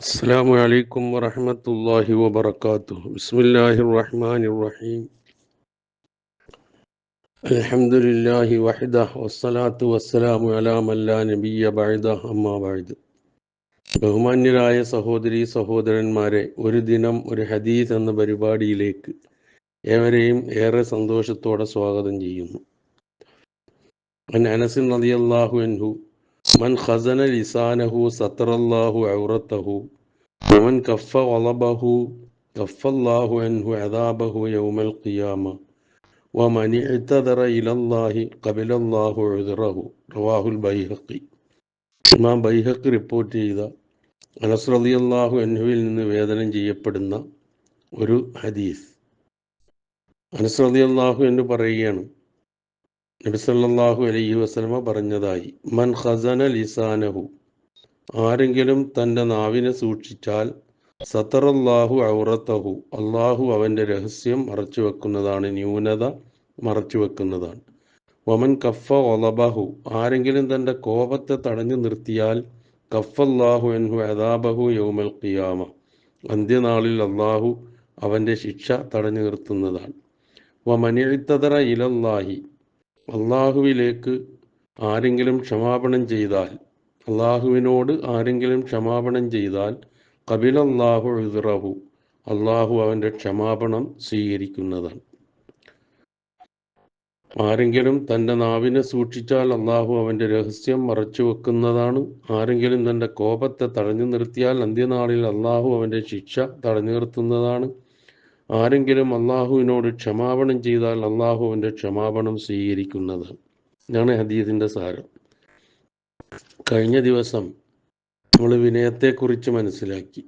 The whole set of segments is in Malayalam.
السلام عليكم ورحمة الله وبركاته بسم الله الرحمن الرحيم الحمد لله وحده والصلاة والسلام على من لا نبي بعده أما بعد ബഹുമാന്യരായ സഹോദരി സഹോദരന്മാരെ ഒരു ദിനം ഒരു ഹദീസ് എന്ന പരിപാടിയിലേക്ക് ഏവരെയും ഏറെ സന്തോഷത്തോടെ സ്വാഗതം ചെയ്യുന്നു അൻ അനസിൻ റളിയല്ലാഹു അൻഹു മൻ ഖസന ലിസാനഹു സത്തറല്ലാഹു ഔറത്തഹു ومن كف غضبه كف الله عنه عذابه يوم القيامة ومن اعتذر إلى الله قبل الله عذره رواه البيهقي ഇമാം ബൈഹക്ക് റിപ്പോർട്ട് ചെയ്ത അനസ് റളിയല്ലാഹു അൻഹുവിൽ നിന്ന് വേദനം ചെയ്യപ്പെടുന്ന ഒരു ഹദീസ് അനസ് റളിയല്ലാഹു എന്ന് പറയുകയാണ് നബി സല്ലല്ലാഹു അലൈഹി വസല്ലമ പറഞ്ഞതായി മൻ ഖസന ലിസാനഹു ആരെങ്കിലും തന്റെ നാവിനെ സൂക്ഷിച്ചാൽ സത്തറല്ലാഹു ഔറത്തഹു അള്ളാഹു അവന്റെ രഹസ്യം മറച്ചു വെക്കുന്നതാണ് ന്യൂനത മറച്ചു വെക്കുന്നതാണ് വമൻ കഫ ഒലബഹു ആരെങ്കിലും തന്റെ കോപത്തെ തടഞ്ഞു നിർത്തിയാൽ കഫല്ലാഹു എൻഹു അദാബഹു യൗമൽ ഖിയാമ അന്ത്യനാളിൽ അള്ളാഹു അവന്റെ ശിക്ഷ തടഞ്ഞു നിർത്തുന്നതാണ്. വമനിഴിത്തതറ ഇലല്ലാഹി അള്ളാഹുവിലേക്ക് ആരെങ്കിലും ക്ഷമാപണം ചെയ്താൽ അള്ളാഹുവിനോട് ആരെങ്കിലും ക്ഷമാപണം ചെയ്താൽ കപിലല്ലാഹു എതിറഹു അള്ളാഹു അവന്റെ ക്ഷമാപണം സ്വീകരിക്കുന്നതാണ്. ആരെങ്കിലും തന്റെ നാവിനെ സൂക്ഷിച്ചാൽ അള്ളാഹു അവന്റെ രഹസ്യം മറച്ചു വെക്കുന്നതാണ്. ആരെങ്കിലും തന്റെ കോപത്തെ തടഞ്ഞു നിർത്തിയാൽ അന്ത്യനാളിൽ അള്ളാഹു അവന്റെ ശിക്ഷ തടഞ്ഞു നിർത്തുന്നതാണ്. ആരെങ്കിലും അള്ളാഹുവിനോട് ക്ഷമാപണം ചെയ്താൽ അള്ളാഹുവിന്റെ ക്ഷമാപണം സ്വീകരിക്കുന്നത്. ഇതാണ് ഹദീസിന്റെ സാരം. കഴിഞ്ഞ ദിവസം നമ്മൾ വിനയത്തെക്കുറിച്ച് മനസ്സിലാക്കി.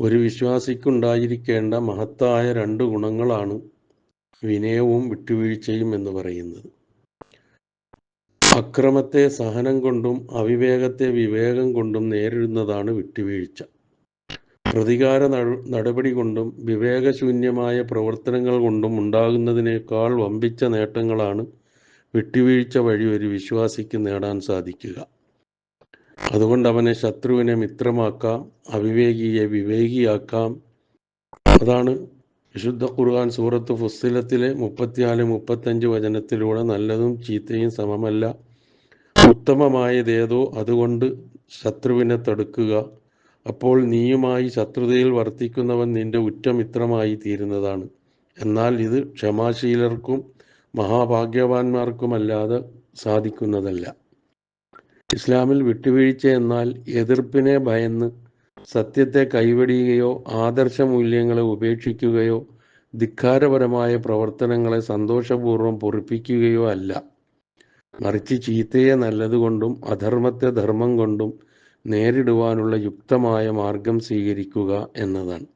ഒരു വിശ്വാസിക്കുണ്ടായിരിക്കേണ്ട മഹത്തായ രണ്ട് ഗുണങ്ങളാണ് വിനയവും വിട്ടുവീഴ്ചയും എന്ന് പറയുന്നത്. അക്രമത്തെ സഹനം കൊണ്ടും അവിവേകത്തെ വിവേകം കൊണ്ടും നേരിടുന്നതാണ് വിട്ടുവീഴ്ച. പ്രതികാര നടപടി കൊണ്ടും വിവേകശൂന്യമായ പ്രവർത്തനങ്ങൾ കൊണ്ടും ഉണ്ടാകുന്നതിനേക്കാൾ വമ്പിച്ച നേട്ടങ്ങളാണ് വിട്ടുവീഴ്ച വഴി ഒരു വിശ്വാസിക്ക് നേടാൻ സാധിക്കുക. അതുകൊണ്ട് അവനെ ശത്രുവിനെ മിത്രമാക്കാം അവിവേകിയെ വിവേകിയാക്കാം. അതാണ് വിശുദ്ധ ഖുർആൻ സൂറത്ത് ഫുസ്സിലത്തിലെ മുപ്പത്തിനാല് മുപ്പത്തഞ്ച് വചനത്തിലൂടെ നല്ലതും ചീത്തയും സമമല്ല. ഉത്തമമായതേതോ അതുകൊണ്ട് ശത്രുവിനെ തടുക്കുക. അപ്പോൾ നീയുമായി ശത്രുതയിൽ വർത്തിക്കുന്നവൻ നിന്റെ ഉറ്റമിത്രമായി തീരുന്നതാണ്. എന്നാൽ ഇത് ക്ഷമാശീലർക്കും മഹാഭാഗ്യവാന്മാർക്കുമല്ലാതെ സാധിക്കുന്നതല്ല. ഇസ്ലാമിൽ വിട്ടുവീഴ്ച എന്നാൽ എതിർപ്പിനെ ഭയന്ന് സത്യത്തെ കൈവടിയുകയോ ആദർശ മൂല്യങ്ങളെ ഉപേക്ഷിക്കുകയോ ധിക്കാരപരമായ പ്രവർത്തനങ്ങളെ സന്തോഷപൂർവം പൊറിപ്പിക്കുകയോ അല്ല. മറിച്ച് ചീത്തയെ നല്ലതുകൊണ്ടും അധർമ്മത്തെ ധർമ്മം കൊണ്ടും നേരിടുവാനുള്ള യുക്തമായ മാർഗം സ്വീകരിക്കുക എന്നതാണ്.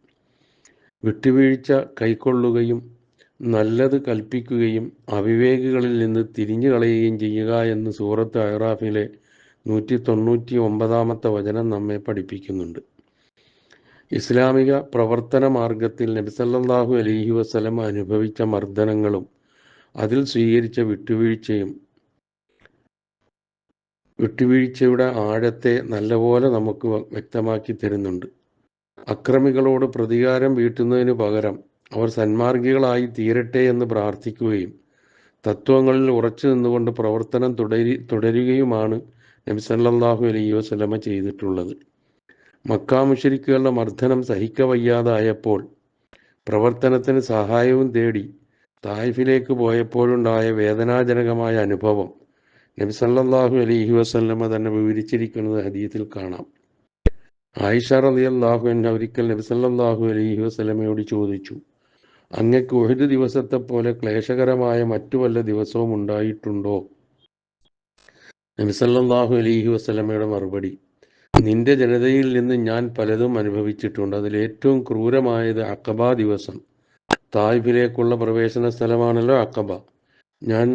വിട്ടുവീഴ്ച കൈക്കൊള്ളുകയും നല്ലത് കൽപ്പിക്കുകയും അവിവേകികളിൽ നിന്ന് തിരിഞ്ഞു കളയുകയും ചെയ്യുക എന്ന് സൂറത്ത് അഹ്റാഫിലെ നൂറ്റി തൊണ്ണൂറ്റി ഒമ്പതാമത്തെ വചനം നമ്മെ പഠിപ്പിക്കുന്നുണ്ട്. ഇസ്ലാമിക പ്രവർത്തന മാർഗത്തിൽ നബിസല്ലാഹു അലൈഹി വസ്ലം അനുഭവിച്ച മർദ്ദനങ്ങളും അതിൽ സ്വീകരിച്ച വിട്ടുവീഴ്ചയും വിട്ടുവീഴ്ചയുടെ ആഴത്തെ നല്ലപോലെ നമുക്ക് വ്യക്തമാക്കി തരുന്നുണ്ട്. അക്രമികളോട് പ്രതികാരം വീട്ടുന്നതിന് പകരം അവർ സന്മാർഗികളായി തീരട്ടെ എന്ന് പ്രാർത്ഥിക്കുകയും തത്വങ്ങളിൽ ഉറച്ചു നിന്നുകൊണ്ട് പ്രവർത്തനം തുടരി തുടരുകയുമാണ് നബി സല്ലല്ലാഹു അലൈഹി വസല്ലമ ചെയ്തിട്ടുള്ളത്. മക്കാമുഷരിക്കുകളുടെ മർദ്ദനം മർദ്ദനം സഹിക്കവയ്യാതായപ്പോൾ പ്രവർത്തനത്തിന് സഹായവും തേടി തായിഫിലേക്ക് പോയപ്പോഴുണ്ടായ വേദനാജനകമായ അനുഭവം നബി സല്ലാഹു അലൈഹി വസല്ലമ തന്നെ വിവരിച്ചിരിക്കുന്നത് ഹദീത്തിൽ കാണാം. ആയിഷ റലി അള്ളാഹു എന്നെ ഒരിക്കൽ നബി സല്ലാഹു അലൈഹി വസ്ലമയോട് ചോദിച്ചു അങ്ങക്ക് ഒരു ദിവസത്തെ പോലെ ക്ലേശകരമായ മറ്റു വല്ല ദിവസവും ഉണ്ടായിട്ടുണ്ടോ? നബി സല്ലാഹു അലൈഹി വസ്ലമയുടെ മറുപടി നിന്റെ ജനതയിൽ നിന്ന് ഞാൻ പലതും അനുഭവിച്ചിട്ടുണ്ട്. അതിൽ ഏറ്റവും ക്രൂരമായത് അക്കബ ദിവസം. തായ്ഫിലേക്കുള്ള പ്രവേശന സ്ഥലമാണല്ലോ അക്കബ ഞാൻ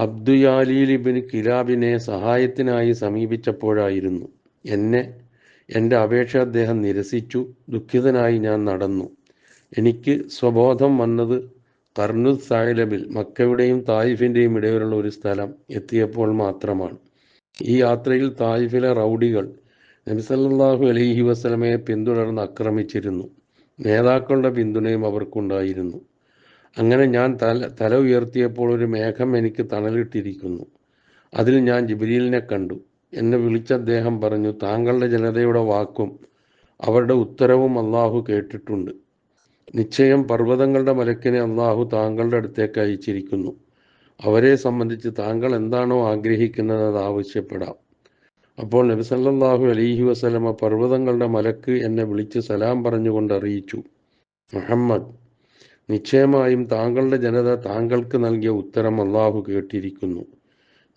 അബ്ദുയാലിബിൻ കിലാബിനെ സഹായത്തിനായി സമീപിച്ചപ്പോഴായിരുന്നു. എന്നെ എന്റെ അപേക്ഷ അദ്ദേഹം നിരസിച്ചു. ദുഃഖിതനായി ഞാൻ നടന്നു. എനിക്ക് സ്വബോധം വന്നത് കർണു സായിലബിൽ മക്കയുടെയും തായിഫിന്റെയും ഇടയിലുള്ള ഒരു സ്ഥലം എത്തിയപ്പോൾ മാത്രമാണ്. ഈ യാത്രയിൽ തായിഫിലെ റൗഡികൾ നബിസല്ലാഹു അലൈഹി വസല്ലമയെ പിന്തുടർന്ന് ആക്രമിച്ചിരുന്നു. നേതാക്കളുടെ പിന്തുണയും അവർക്കുണ്ടായിരുന്നു. അങ്ങനെ ഞാൻ തല തല ഉയർത്തിയപ്പോൾ ഒരു മേഘം എനിക്ക് തണലിട്ടിരിക്കുന്നു. അതിൽ ഞാൻ ജിബ്രീലിനെ കണ്ടു. എന്നെ വിളിച്ച അദ്ദേഹം പറഞ്ഞു താങ്കളുടെ ജനതയുടെ വാക്കും അവരുടെ ഉത്തരവും അള്ളാഹു കേട്ടിട്ടുണ്ട്. നിശ്ചയം പർവതങ്ങളുടെ മലക്കിനെ അള്ളാഹു താങ്കളുടെ അടുത്തേക്ക് അയച്ചിരിക്കുന്നു. അവരെ സംബന്ധിച്ച് താങ്കൾ എന്താണോ ആഗ്രഹിക്കുന്നത് അത് ആവശ്യപ്പെടാം. അപ്പോൾ നബി സല്ലല്ലാഹു അലൈഹി വസല്ലമ പർവതങ്ങളുടെ മലക്ക് എന്നെ വിളിച്ച് സലാം പറഞ്ഞുകൊണ്ട് അറിയിച്ചു. മുഹമ്മദ് നിശ്ചയമായും താങ്കളുടെ ജനത താങ്കൾക്ക് നൽകിയ ഉത്തരം അള്ളാഹു കേട്ടിരിക്കുന്നു.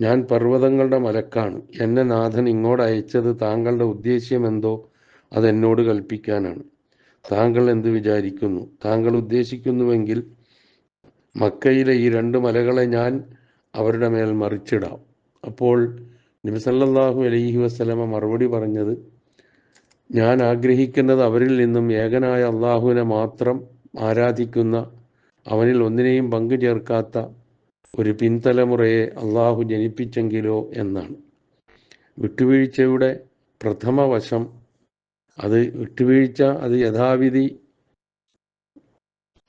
ഞാൻ പർവതങ്ങളുടെ മലക്കാണ്. എന്നെ നാഥൻ ഇങ്ങോട്ട് അയച്ചത് താങ്കളുടെ ഉദ്ദേശ്യം എന്തോ അത് എന്നോട് കൽപ്പിക്കാനാണ്. താങ്കൾ എന്ത് വിചാരിക്കുന്നു? താങ്കൾ ഉദ്ദേശിക്കുന്നുവെങ്കിൽ മക്കയിലെ ഈ രണ്ട് മലകളെ ഞാൻ അവരുടെ മേൽ മറിച്ചിടാം. അപ്പോൾ നിബിസല്ലാഹു അലൈഹി വസല്ലമ മറുപടി പറഞ്ഞത് ഞാൻ ആഗ്രഹിക്കുന്നത് അവരിൽ നിന്നും ഏകനായ അള്ളാഹുവിനെ മാത്രം ആരാധിക്കുന്ന അവനിൽ ഒന്നിനെയും പങ്കു ചേർക്കാത്ത ഒരു പിൻതലമുറയെ അള്ളാഹു ജനിപ്പിച്ചെങ്കിലോ എന്നാണ്. വിട്ടുവീഴ്ചയുടെ പ്രഥമ വശം അത് വിട്ടുവീഴ്ച അത് യഥാവിധി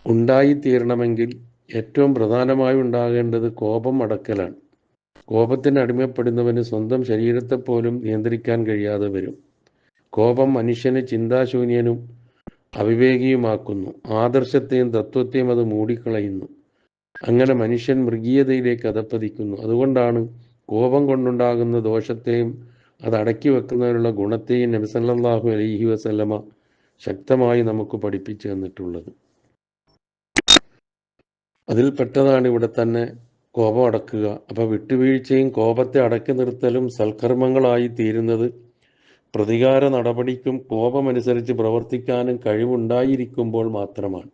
ഉണ്ടായിത്തീരണമെങ്കിൽ ഏറ്റവും പ്രധാനമായി ഉണ്ടാകേണ്ടത് കോപം അടക്കലാണ്. കോപത്തിന് അടിമപ്പെടുന്നവന് സ്വന്തം ശരീരത്തെ പോലും നിയന്ത്രിക്കാൻ കഴിയാതെ വരും. കോപം മനുഷ്യനെ ചിന്താശൂന്യനും അവിവേകിയുമാക്കുന്നു. ആദർശത്തെയും തത്വത്തെയും അത് മൂടിക്കളയുന്നു. അങ്ങനെ മനുഷ്യൻ മൃഗീയതയിലേക്ക് അതപ്പതിക്കുന്നു. അതുകൊണ്ടാണ് കോപം കൊണ്ടുണ്ടാകുന്ന ദോഷത്തെയും അത് അടക്കി വെക്കുന്നതിനുള്ള ഗുണത്തെയും നബിസല്ലാഹു അലഹി വസല്ലമ ശക്തമായി നമുക്ക് പഠിപ്പിച്ചു തന്നിട്ടുള്ളത്. അതിൽപ്പെട്ടതാണ് ഇവിടെ തന്നെ കോപം അടക്കുക. അപ്പോൾ വിട്ടുവീഴ്ചയും കോപത്തെ അടക്കി നിർത്തലും സൽക്കർമ്മങ്ങളായി തീരുന്നത് പ്രതികാര നടപടിക്കും കോപമനുസരിച്ച് പ്രവർത്തിക്കാനും കഴിവുണ്ടായിരിക്കുമ്പോൾ മാത്രമാണ്.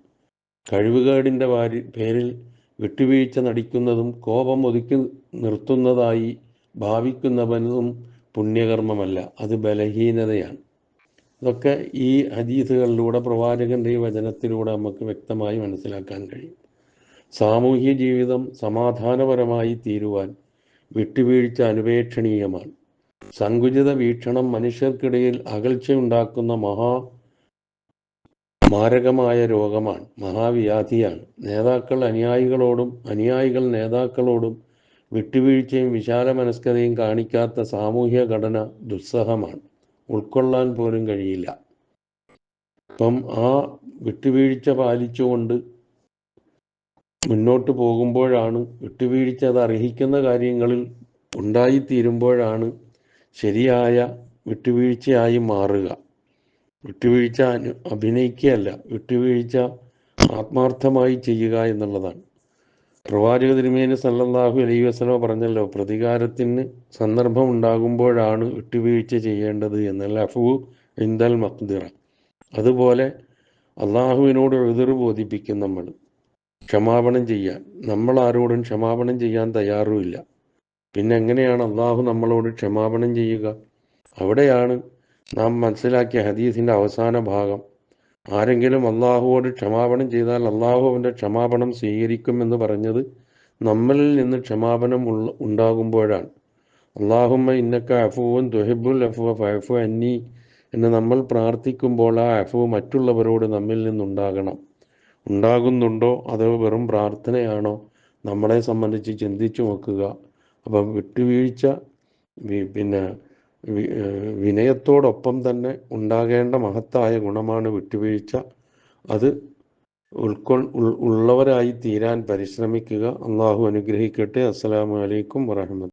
കഴിവുകേടിന്റെ പേരിൽ വിട്ടുവീഴ്ച നടിക്കുന്നതും കോപം ഒതുക്കി നിർത്തുന്നതായി ഭാവിക്കുന്നവനും പുണ്യകർമ്മമല്ല അത് ബലഹീനതയാണ്. ഇതൊക്കെ ഈ ഹദീസുകളിലൂടെ പ്രവാചകന്റെ ഈ വചനത്തിലൂടെ നമുക്ക് വ്യക്തമായി മനസ്സിലാക്കാൻ കഴിയും. സാമൂഹ്യ ജീവിതം സമാധാനപരമായി തീരുവാൻ വിട്ടുവീഴ്ച അനുപേക്ഷണീയമാണ്. സങ്കുചിത വീക്ഷണം മനുഷ്യർക്കിടയിൽ അകൽച്ചയുണ്ടാക്കുന്ന മഹാ മാരകമായ രോഗമാണ്. മഹാവ്യാധിയാണ്. നേതാക്കൾ അനുയായികളോടും അനുയായികൾ നേതാക്കളോടും വിട്ടുവീഴ്ചയും വിശാല മനസ്കതയും കാണിക്കാത്ത സാമൂഹ്യ ഘടന ദുസ്സഹമാണ്. ഉൾക്കൊള്ളാൻ പോലും കഴിയില്ല. അപ്പം ആ വിട്ടുവീഴ്ച പാലിച്ചുകൊണ്ട് മുന്നോട്ട് പോകുമ്പോഴാണ് വിട്ടുവീഴ്ച അത് അർഹിക്കുന്ന കാര്യങ്ങളിൽ ഉണ്ടായിത്തീരുമ്പോഴാണ് ശരിയായ വിട്ടുവീഴ്ചയായി മാറുക. വിട്ടുവീഴ്ച അഭിനയിക്കുകയല്ല വിട്ടുവീഴ്ച ആത്മാർത്ഥമായി ചെയ്യുക എന്നുള്ളതാണ്. പ്രവാചക തിരുമേനി സല്ലാഹു അലൈഹി വസ്ലമ പറഞ്ഞല്ലോ പ്രതികാരത്തിന് സന്ദർഭം ഉണ്ടാകുമ്പോഴാണ് വിട്ടുവീഴ്ച ചെയ്യേണ്ടത് എന്നല്ല അഫു ഇന്ദൽ മഖ്ദിറ. അതുപോലെ അള്ളാഹുവിനോട് എതിർ ബോധിപ്പിക്കും നമ്മൾ. ക്ഷമാപണം ചെയ്യാൻ. നമ്മൾ ആരോടും ക്ഷമാപണം ചെയ്യാൻ തയ്യാറുമില്ല. പിന്നെ എങ്ങനെയാണ് അള്ളാഹു നമ്മളോട് ക്ഷമാപണം ചെയ്യുക? അവിടെയാണ് നാം മനസ്സിലാക്കിയ ഹദീസിന്റെ അവസാന ഭാഗം. ആരെങ്കിലും അള്ളാഹുവോട് ക്ഷമാപണം ചെയ്താൽ അള്ളാഹു അവന്റെ ക്ഷമാപണം സ്വീകരിക്കുമെന്ന് പറഞ്ഞത് നമ്മളിൽ നിന്ന് ക്ഷമാപണം ഉള്ള ഉണ്ടാകുമ്പോഴാണ്. അള്ളാഹുമ്മ ഇന്നക്ക അഫുവും ദുഹിബുൽ അഫുവ ഫഅഫു അന്നി എന്ന് നമ്മൾ പ്രാർത്ഥിക്കുമ്പോൾ ആ അഫു മറ്റുള്ളവരോട് നമ്മിൽ നിന്നുണ്ടാകണം. ഉണ്ടാകുന്നുണ്ടോ അതോ വെറും പ്രാർത്ഥനയാണോ? നമ്മളെ സംബന്ധിച്ച് ചിന്തിച്ചു നോക്കുക. അപ്പം വിട്ടുവീഴ്ച പിന്നെ വിനയത്തോടൊപ്പം തന്നെ ഉണ്ടാകേണ്ട മഹത്തായ ഗുണമാണ് വിട്ടുവീഴ്ച. അത് ഉൾക്കൊ ഉൾ- ഉള്ളവരായി തീരാൻ പരിശ്രമിക്കുക. അള്ളാഹു അനുഗ്രഹിക്കട്ടെ. അസ്സലാമു അലൈക്കും വറഹമത്ത്